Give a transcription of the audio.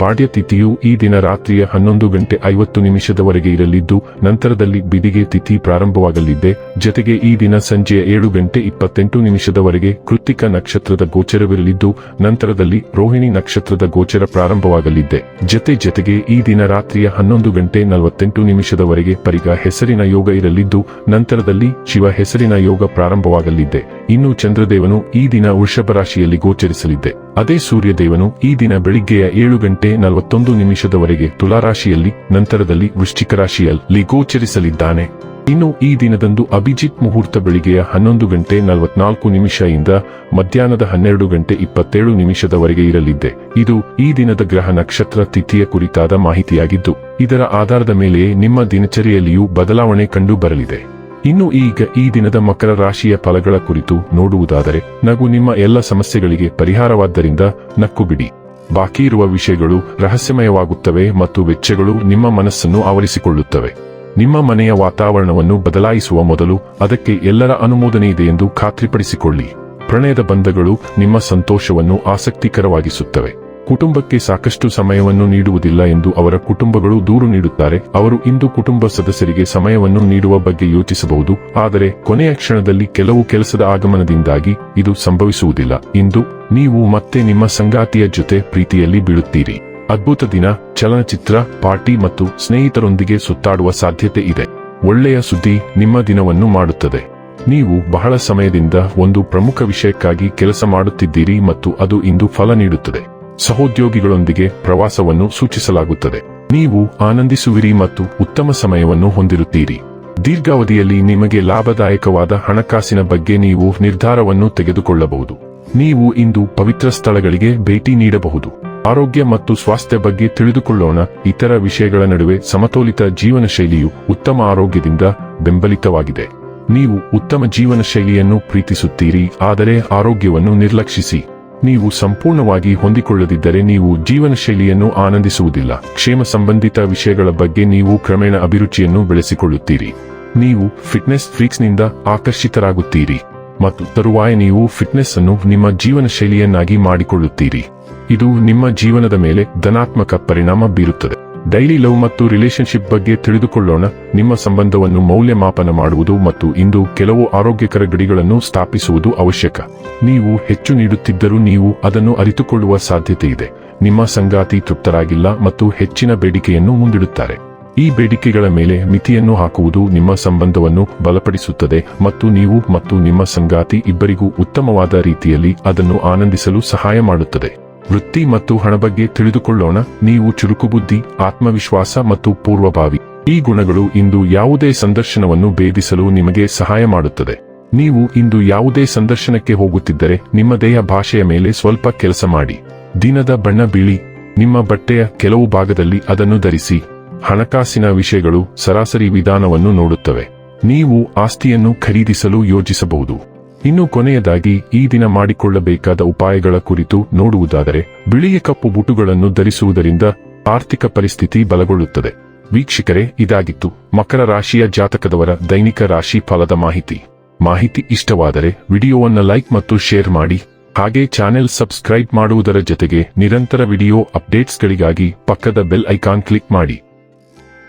ಪಾಡ್ಯ ತಿಥಿಯು ಈ ದಿನ ರಾತ್ರಿಯ ಹನ್ನೊಂದು ಗಂಟೆ ಐವತ್ತು ನಿಮಿಷದವರೆಗೆ ಇರಲಿದ್ದು, ನಂತರದಲ್ಲಿ ಬಿದಿಗೆ ತಿಥಿ ಪ್ರಾರಂಭವಾಗಲಿದೆ. ಜತೆಗೆ ಈ ದಿನ ಸಂಜೆಯ ಏಳು ಗಂಟೆ ಇಪ್ಪತ್ತೆಂಟು ನಿಮಿಷದವರೆಗೆ ಕೃತಿಕ ನಕ್ಷತ್ರದ ಗೋಚರವಿರಲಿದ್ದು, ನಂತರದಲ್ಲಿ ರೋಹಿಣಿ ನಕ್ಷತ್ರದ ಗೋಚರ ಪ್ರಾರಂಭವಾಗಲಿದೆ. ಜತೆ ಜತೆಗೆ ಈ ದಿನ ರಾತ್ರಿಯ ಹನ್ನೊಂದು ಗಂಟೆ ನಲವತ್ತೆಂಟು ನಿಮಿಷದವರೆಗೆ ಪರಿಗ ಹೆಸರಿನ ಯೋಗ ಇರಲಿದ್ದು, ನಂತರದಲ್ಲಿ ಶಿವ ಹೆಸರಿನ ಯೋಗ ಪ್ರಾರಂಭವಾಗಲಿದೆ. ಇನ್ನು ಚಂದ್ರದೇವನು ಈ ದಿನ ವೃಷಭ ರಾಶಿಯಲ್ಲಿ ಗೋಚರಿಸಲಿದ್ದೆ. ಅದೇ ಸೂರ್ಯದೇವನು ಈ ದಿನ ಬೆಳಿಗ್ಗೆಯ ಏಳು ಗಂಟೆ ನಲವತ್ತೊಂದು ನಿಮಿಷದವರೆಗೆ ತುಲಾರಾಶಿಯಲ್ಲಿ, ನಂತರದಲ್ಲಿ ವೃಶ್ಚಿಕ ರಾಶಿಯಲ್ಲಿ ಗೋಚರಿಸಲಿದ್ದಾನೆ. ಇನ್ನು ಈ ದಿನದಂದು ಅಭಿಜಿತ್ ಮುಹೂರ್ತ ಬೆಳಿಗ್ಗೆಯ ಹನ್ನೊಂದು ಗಂಟೆ ನಲವತ್ನಾಲ್ಕು ನಿಮಿಷದಿಂದ ಮಧ್ಯಾಹ್ನದ ಹನ್ನೆರಡು ಗಂಟೆ ಇಪ್ಪತ್ತೇಳು ನಿಮಿಷದವರೆಗೆ ಇರಲಿದ್ದೆ. ಇದು ಈ ದಿನದ ಗ್ರಹ ನಕ್ಷತ್ರ ತಿಥಿಯ ಕುರಿತಾದ ಮಾಹಿತಿಯಾಗಿದ್ದು, ಇದರ ಆಧಾರದ ಮೇಲೆಯೇ ನಿಮ್ಮ ದಿನಚರಿಯಲ್ಲಿಯೂ ಬದಲಾವಣೆ ಕಂಡು ಬರಲಿದೆ ಇನ್ನು ಈಗ ಈ ದಿನದ ಮಕರ ರಾಶಿಯ ಫಲಗಳ ಕುರಿತು ನೋಡುವುದಾದರೆ, ನಗು ನಿಮ್ಮ ಎಲ್ಲ ಸಮಸ್ಯೆಗಳಿಗೆ ಪರಿಹಾರವಾದ್ದರಿಂದ ನಕ್ಕು ಬಿಡಿ. ಬಾಕಿ ಇರುವ ವಿಷಯಗಳು ರಹಸ್ಯಮಯವಾಗುತ್ತವೆ ಮತ್ತು ವೆಚ್ಚಗಳು ನಿಮ್ಮ ಮನಸ್ಸನ್ನು ಆವರಿಸಿಕೊಳ್ಳುತ್ತವೆ. ನಿಮ್ಮ ಮನೆಯ ವಾತಾವರಣವನ್ನು ಬದಲಾಯಿಸುವ ಮೊದಲು ಅದಕ್ಕೆ ಎಲ್ಲರ ಅನುಮೋದನೆ ಇದೆ ಎಂದು ಖಾತ್ರಿಪಡಿಸಿಕೊಳ್ಳಿ. ಪ್ರಣಯದ ಬಂಧಗಳು ನಿಮ್ಮ ಸಂತೋಷವನ್ನು ಆಸಕ್ತಿಕರವಾಗಿಸುತ್ತವೆ. ಕುಟುಂಬಕ್ಕೆ ಸಾಕಷ್ಟು ಸಮಯವನ್ನು ನೀಡುವುದಿಲ್ಲ ಎಂದು ಅವರ ಕುಟುಂಬಗಳು ದೂರು ನೀಡುತ್ತಾರೆ. ಅವರು ಇಂದು ಕುಟುಂಬ ಸದಸ್ಯರಿಗೆ ಸಮಯವನ್ನು ನೀಡುವ ಬಗ್ಗೆ ಯೋಚಿಸಬಹುದು. ಆದರೆ ಕೊನೆಯ ಕ್ಷಣದಲ್ಲಿ ಕೆಲವು ಕೆಲಸದ ಆಗಮನದಿಂದಾಗಿ ಇದು ಸಂಭವಿಸುವುದಿಲ್ಲ. ಇಂದು ನೀವು ಮತ್ತೆ ನಿಮ್ಮ ಸಂಗಾತಿಯ ಜೊತೆ ಪ್ರೀತಿಯಲ್ಲಿ ಬೀಳುತ್ತೀರಿ. ಅದ್ಭುತ ದಿನ, ಚಲನಚಿತ್ರ, ಪಾರ್ಟಿ ಮತ್ತು ಸ್ನೇಹಿತರೊಂದಿಗೆ ಸುತ್ತಾಡುವ ಸಾಧ್ಯತೆ ಇದೆ. ಒಳ್ಳೆಯ ಸುದ್ದಿ ನಿಮ್ಮ ದಿನವನ್ನು ಮಾಡುತ್ತದೆ. ನೀವು ಬಹಳ ಸಮಯದಿಂದ ಒಂದು ಪ್ರಮುಖ ವಿಷಯಕ್ಕಾಗಿ ಕೆಲಸ ಮಾಡುತ್ತಿದ್ದೀರಿ ಮತ್ತು ಅದು ಇಂದು ಫಲ ನೀಡುತ್ತದೆ. ಸಹೋದ್ಯೋಗಿಗಳೊಂದಿಗೆ ಪ್ರವಾಸವನ್ನು ಸೂಚಿಸಲಾಗುತ್ತದೆ. ನೀವು ಆನಂದಿಸುವಿರಿ ಮತ್ತು ಉತ್ತಮ ಸಮಯವನ್ನು ಹೊಂದಿರುತ್ತೀರಿ. ದೀರ್ಘಾವಧಿಯಲ್ಲಿ ನಿಮಗೆ ಲಾಭದಾಯಕವಾದ ಹಣಕಾಸಿನ ಬಗ್ಗೆ ನೀವು ನಿರ್ಧಾರವನ್ನು ತೆಗೆದುಕೊಳ್ಳಬಹುದು. ನೀವು ಇಂದು ಪವಿತ್ರ ಸ್ಥಳಗಳಿಗೆ ಭೇಟಿ ನೀಡಬಹುದು. ಆರೋಗ್ಯ ಮತ್ತು ಸ್ವಾಸ್ಥ್ಯ ಬಗ್ಗೆ ತಿಳಿದುಕೊಳ್ಳೋಣ. ಇತರ ವಿಷಯಗಳ ನಡುವೆ ಸಮತೋಲಿತ ಜೀವನ ಶೈಲಿಯು ಉತ್ತಮ ಆರೋಗ್ಯದಿಂದ ಬೆಂಬಲಿತವಾಗಿದೆ. ನೀವು ಉತ್ತಮ ಜೀವನ ಶೈಲಿಯನ್ನು ಪ್ರೀತಿಸುತ್ತೀರಿ, ಆದರೆ ಆರೋಗ್ಯವನ್ನು ನಿರ್ಲಕ್ಷಿಸಿ. ನೀವು ಸಂಪೂರ್ಣವಾಗಿ ಹೊಂದಿಕೊಳ್ಳದಿದ್ದರೆ ನೀವು ಜೀವನ ಶೈಲಿಯನ್ನು ಆನಂದಿಸುವುದಿಲ್ಲ. ಕ್ಷೇಮ ಸಂಬಂಧಿತ ವಿಷಯಗಳ ಬಗ್ಗೆ ನೀವು ಕ್ರಮೇಣ ಅಭಿರುಚಿಯನ್ನು ಬೆಳೆಸಿಕೊಳ್ಳುತ್ತೀರಿ. ನೀವು ಫಿಟ್ನೆಸ್ ಫ್ರೀಕ್ಸ್ನಿಂದ ಆಕರ್ಷಿತರಾಗುತ್ತೀರಿ. ಮತ್ತು ತರುವಾಯ ನೀವು ಫಿಟ್ನೆಸ್ ಅನ್ನು ನಿಮ್ಮ ಜೀವನ ಶೈಲಿಯನ್ನಾಗಿ ಮಾಡಿಕೊಳ್ಳುತ್ತೀರಿ. ಇದು ನಿಮ್ಮ ಜೀವನದ ಮೇಲೆ ಧನಾತ್ಮಕ ಪರಿಣಾಮ ಬೀರುತ್ತದೆ. ಡೈಲಿ ಲವ್ ಮತ್ತು ರಿಲೇಶನ್ಶಿಪ್ ಬಗ್ಗೆ ತಿಳಿದುಕೊಳ್ಳೋಣ. ನಿಮ್ಮ ಸಂಬಂಧವನ್ನು ಮೌಲ್ಯಮಾಪನ ಮಾಡುವುದು ಮತ್ತು ಇಂದು ಕೆಲವು ಆರೋಗ್ಯಕರ ಗಡಿಗಳನ್ನು ಸ್ಥಾಪಿಸುವುದು ಅವಶ್ಯಕ. ನೀವು ಹೆಚ್ಚು ನೀಡುತ್ತಿದ್ದರೂ ನೀವು ಅದನ್ನು ಅರಿತುಕೊಳ್ಳುವ ಸಾಧ್ಯತೆ ಇದೆ. ನಿಮ್ಮ ಸಂಗಾತಿ ತೃಪ್ತರಾಗಿಲ್ಲ ಮತ್ತು ಹೆಚ್ಚಿನ ಬೇಡಿಕೆಯನ್ನು ಮುಂದಿಡುತ್ತಾರೆ. ಈ ಬೇಡಿಕೆಗಳ ಮೇಲೆ ಮಿತಿಯನ್ನು ಹಾಕುವುದು ನಿಮ್ಮ ಸಂಬಂಧವನ್ನು ಬಲಪಡಿಸುತ್ತದೆ ಮತ್ತು ನೀವು ಮತ್ತು ನಿಮ್ಮ ಸಂಗಾತಿ ಇಬ್ಬರಿಗೂ ಉತ್ತಮವಾದ ರೀತಿಯಲ್ಲಿ ಅದನ್ನು ಆನಂದಿಸಲು ಸಹಾಯ ಮಾಡುತ್ತದೆ. ವೃತ್ತಿ ಮತ್ತು ಹಣ ಬಗ್ಗೆ ತಿಳಿದುಕೊಳ್ಳೋಣ. ನೀವು ಚುರುಕುಬುದ್ಧಿ ಆತ್ಮವಿಶ್ವಾಸ ಮತ್ತು ಪೂರ್ವಭಾವಿ. ಈ ಗುಣಗಳು ಇಂದು ಯಾವುದೇ ಸಂದರ್ಶನವನ್ನು ಭೇದಿಸಲು ನಿಮಗೆ ಸಹಾಯ ಮಾಡುತ್ತದೆ. ನೀವು ಇಂದು ಯಾವುದೇ ಸಂದರ್ಶನಕ್ಕೆ ಹೋಗುತ್ತಿದ್ದರೆ, ನಿಮ್ಮ ದೇಹ ಭಾಷೆಯ ಮೇಲೆ ಸ್ವಲ್ಪ ಕೆಲಸ ಮಾಡಿ. ದಿನದ ಬಣ್ಣ ಬಿಳಿ. ನಿಮ್ಮ ಬಟ್ಟೆಯ ಕೆಲವು ಭಾಗದಲ್ಲಿ ಅದನ್ನು ಧರಿಸಿ. ಹಣಕಾಸಿನ ವಿಷಯಗಳು ಸರಾಸರಿ ವಿಧಾನವನ್ನು ನೋಡುತ್ತವೆ. ನೀವು ಆಸ್ತಿಯನ್ನು ಖರೀದಿಸಲು ಯೋಜಿಸಬಹುದು. ಇನ್ನು ಕೊನೆಯದಾಗಿ ಈ ದಿನ ಮಾಡಿಕೊಳ್ಳಬೇಕಾದ ಉಪಾಯಗಳ ಕುರಿತು ನೋಡುವುದಾದರೆ, ಬಿಳಿಯ ಕಪ್ಪು ಬುಟುಗಳನ್ನು ಧರಿಸುವುದರಿಂದ ಆರ್ಥಿಕ ಪರಿಸ್ಥಿತಿ ಬಲಗೊಳ್ಳುತ್ತದೆ. ವೀಕ್ಷಕರೇ, ಇದಾಗಿತ್ತು ಮಕರ ರಾಶಿಯ ಜಾತಕದವರ ದೈನಿಕ ರಾಶಿ ಫಲದ ಮಾಹಿತಿ. ಮಾಹಿತಿ ಇಷ್ಟವಾದರೆ ವಿಡಿಯೋವನ್ನು ಲೈಕ್ ಮತ್ತು ಶೇರ್ ಮಾಡಿ, ಹಾಗೆ ಚಾನೆಲ್ ಸಬ್ಸ್ಕ್ರೈಬ್ ಮಾಡುವುದರ ಜೊತೆಗೆ ನಿರಂತರ ವಿಡಿಯೋ ಅಪ್ಡೇಟ್ಸ್ಗಳಿಗಾಗಿ ಪಕ್ಕದ ಬೆಲ್ ಐಕಾನ್ ಕ್ಲಿಕ್ ಮಾಡಿ.